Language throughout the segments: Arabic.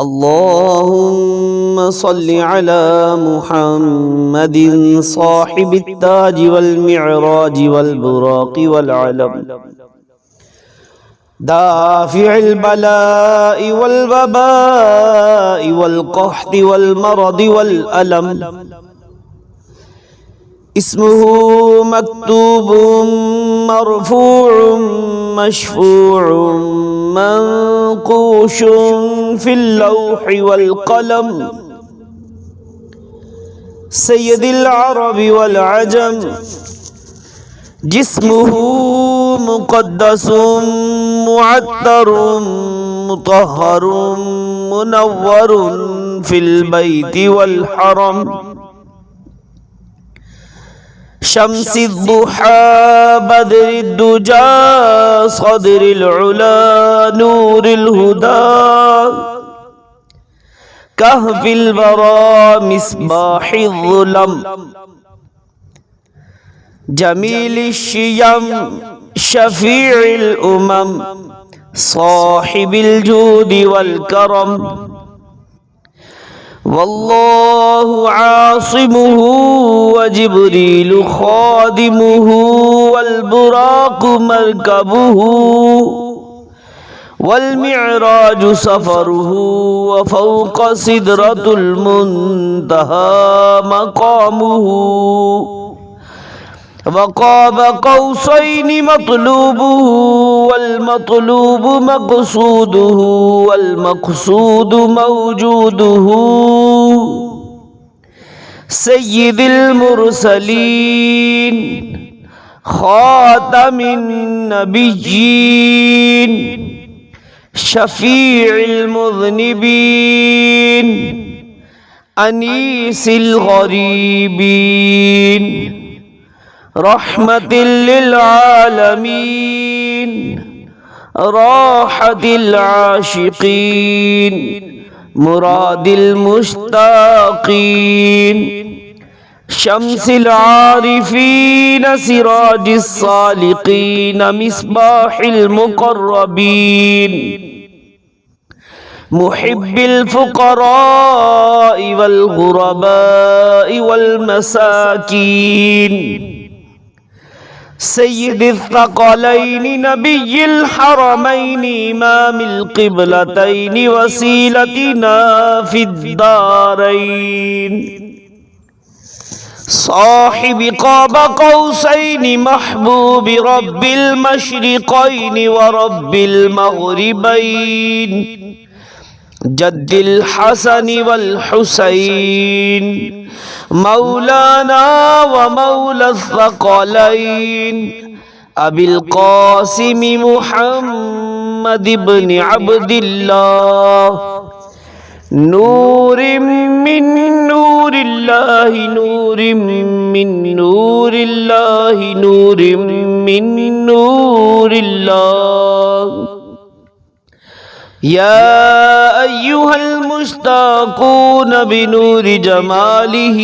اللهم صل على محمد صاحب التاج والمعراج والبراق والعلم. دافع البلاء والوباء والقحط والمرض والألم. اسمه مكتوب مرفوع مشفوع منقوش في اللوح والقلم. سيد العرب والعجم. جسمه مقدس معطر مطهر منور في البيت والحرم. شمس الضحى بدر الدجى صدر العلا نور الهدى كهف البرى مصباح الظلم جميل الشيم شفيع الأمم صاحب الجود والكرم والله عاصمه وجبريل خادمه والبراق مركبه والمعراج سفره وفوق سدرة المنتهى مقامه وقاب قوسين مطلوبه والمطلوب مقصوده والمقصود موجوده. سيد المرسلين خاتم النبيين شفيع المذنبين أنيس الغريبين. رحمة للعالمين راحة العاشقين مراد المشتاقين شمس العارفين سراج الصالقين مصباح المقربين محب الفقراء والغرباء والمساكين. سيد الثقلين نبي الحرمين إمام القبلتين وسيلتنا في الدارين صاحب قاب قوسين محبوب رب المشرقين ورب المغربين جد الحسن والحسين مولانا ومولى الثقلين أبي القاسم محمد بن عبد الله. نور من نور الله نور من نور الله نور من نور الله. يا أيها المشتاقون بنور جماله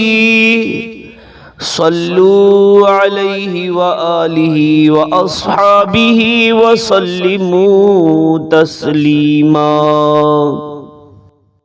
صلوا عليه وآله وأصحابه وسلموا تسليما.